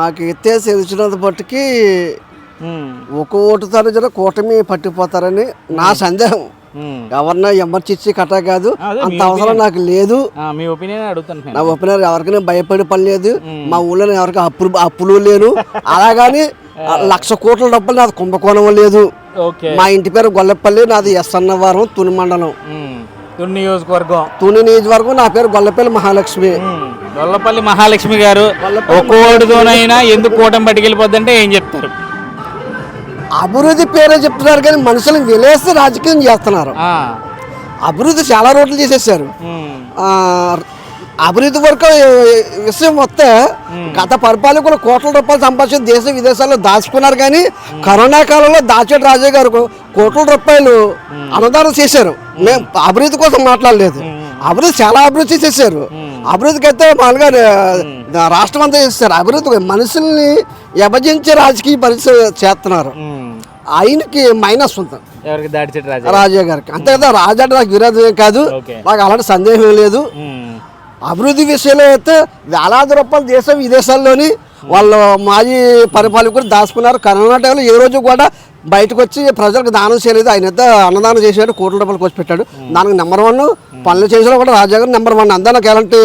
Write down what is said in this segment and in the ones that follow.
నాకైతే తెలిసినంత బట్టికి ఉమ్, ఒక ఓటుతారు జర కూటమి పట్టిపోతారని నా సందేహం. ఉమ్. ఎవరన్నా ఎమర్చిచ్చి కట్ట కాదు అంత అవసరం నాకు లేదు. మీ ఒపీనియన్ అడుగుతాను నా ఒప్పినారు ఎవరికైనా భయపడే పని లేదు. మా ఊళ్ళో ఎవరికి అప్పులు అప్పులు లేను. అలాగని లక్ష కోట్ల డబ్బులు నాది కుంభకోణం లేదు. మా ఇంటి పేరు గొల్లపల్లి నాది ఎస్ అన్నవరం తుని మండలం. తుని నియోజకవర్గం. తుని నియోజకవర్గం నా పేరు గొల్లపల్లి మహాలక్ష్మి. గొల్లపల్లి మహాలక్ష్మి గారు ఒక్క ఓటుతోనైనా ఎందుకు కూటమి పట్టుకెళ్ళిపోద్దంటే ఏం చెప్తారు? అభివృద్ధి పేరే చెప్తున్నారు కానీ మనుషులను విలేసి రాజకీయం చేస్తున్నారు. అభివృద్ధి చాలా రోడ్లు చేసేసారు అభివృద్ధి వరకు విషయం వస్తే గత పరిపాలకులు కోట్ల రూపాయలు సంపాదించి దేశ విదేశాల్లో దాచుకున్నారు కానీ కరోనా కాలంలో దాచేటి రాజయ్య గారు కోట్ల రూపాయలు అన్నదానం చేశారు. మేము. అభివృద్ధి కోసం మాట్లాడలేదు. అభివృద్ధి చాలా అభివృద్ధి చేశారు. అభివృద్ధికి అయితే మామూలుగా రాష్ట్రం అంతా చేస్తారు. అభివృద్ధి మనుషుల్ని విభజించి రాజకీయ పరిస్థితి చేస్తున్నారు. ఆయనకి మైనస్ ఉంటుంది రాజా గారికి. అంతే కదా రాజా నాకు విరోధం కాదు. నాకు అలాంటి సందేహం లేదు. అభివృద్ధి విషయంలో అయితే వేలాది రూపాయలు దేశ విదేశాల్లోని వాళ్ళు మాజీ పరిపాలకులు దాచుకున్నారు. కరోనా టైంలో ఏ రోజు కూడా బయటకు వచ్చి ప్రజలకు దానం చేయలేదు. ఆయన అయితే అన్నదానం చేశాడు కోట్ల రూపాయలు ఖర్చు పెట్టాడు. దానికి నెంబర్ వన్ పనులు చేసిన కూడా రాజా గారు నెంబర్ వన్. అందా నాకు ఎలాంటి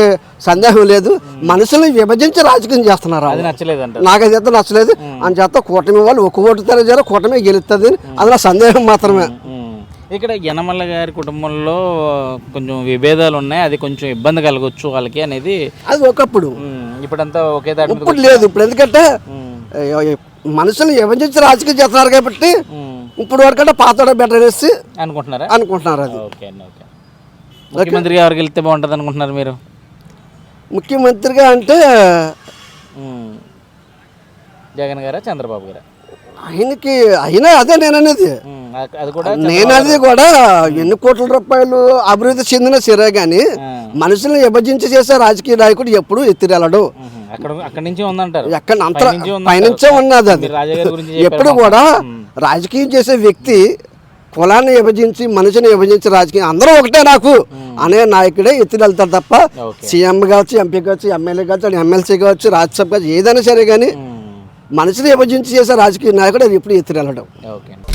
సందేహం లేదు. మనుషుల్ని విభజించి రాజకీయం చేస్తున్నారు నాకైతే నచ్చలేదు. అని చేత కూటమి వాళ్ళు ఒక ఓటు తెరజారు కూటమి గెలుస్తుంది అందులో సందేహం మాత్రమే. ఇక్కడ యనమల్ల గారి కుటుంబంలో కొంచెం విభేదాలు ఉన్నాయి. అది కొంచెం ఇబ్బంది కలగొచ్చు వాళ్ళకి అనేది అది ఒకప్పుడు. ఇప్పుడంతా ఒకే దాటి మీద ఇప్పుడు లేదు. ఇప్పుడు ఎందుకంటే మనుషులు విభజించి రాజకీయం చేస్తున్నారు కాబట్టి ఇప్పుడు వరకంటే పాత బెటర్ అనేసి అనుకుంటున్నారా? అనుకుంటున్నారు అది. ఓకే అండి ఓకే. ముఖ్యమంత్రిగా ఎవరికి వెళ్తే బాగుంటుంది అనుకుంటున్నారు మీరు? ముఖ్యమంత్రిగా అంటే. జగన్ గారా చంద్రబాబు గారా? ఆయనకి అయినా అదే నేను అనేది. అ- అది కూడా నేను ఎన్ని కోట్ల రూపాయలు అభివృద్ధి చెందిన సరే ఆ. మనుషుల్ని విభజించి చేసే రాజకీయ నాయకుడు ఎప్పుడు ఎత్తిరెళ్ళడు. ఉహు, అక్కడ అక్కడి నుంచి ఉందంటారు. ఎక్కడ అంత పైనుంచి ఉన్నది అది. ఎప్పుడు. కూడా. రాజకీయం చేసే వ్యక్తి కులాన్ని విభజించి మనిషిని విభజించి రాజకీయం అందరూ ఒకటే నాకు. అనే నాయకుడే ఎత్తులు వెళ్తారు తప్ప. సీఎం కావచ్చు ఎంపీ కావచ్చు ఎమ్మెల్యే కావచ్చు ఎమ్మెల్సీ కావచ్చు రాజ్యసభ కావచ్చు ఏదైనా సరే కానీ మనిషిని విభజించి చేసే రాజకీయ నాయకుడు అది ఎప్పుడు ఓకే. అండి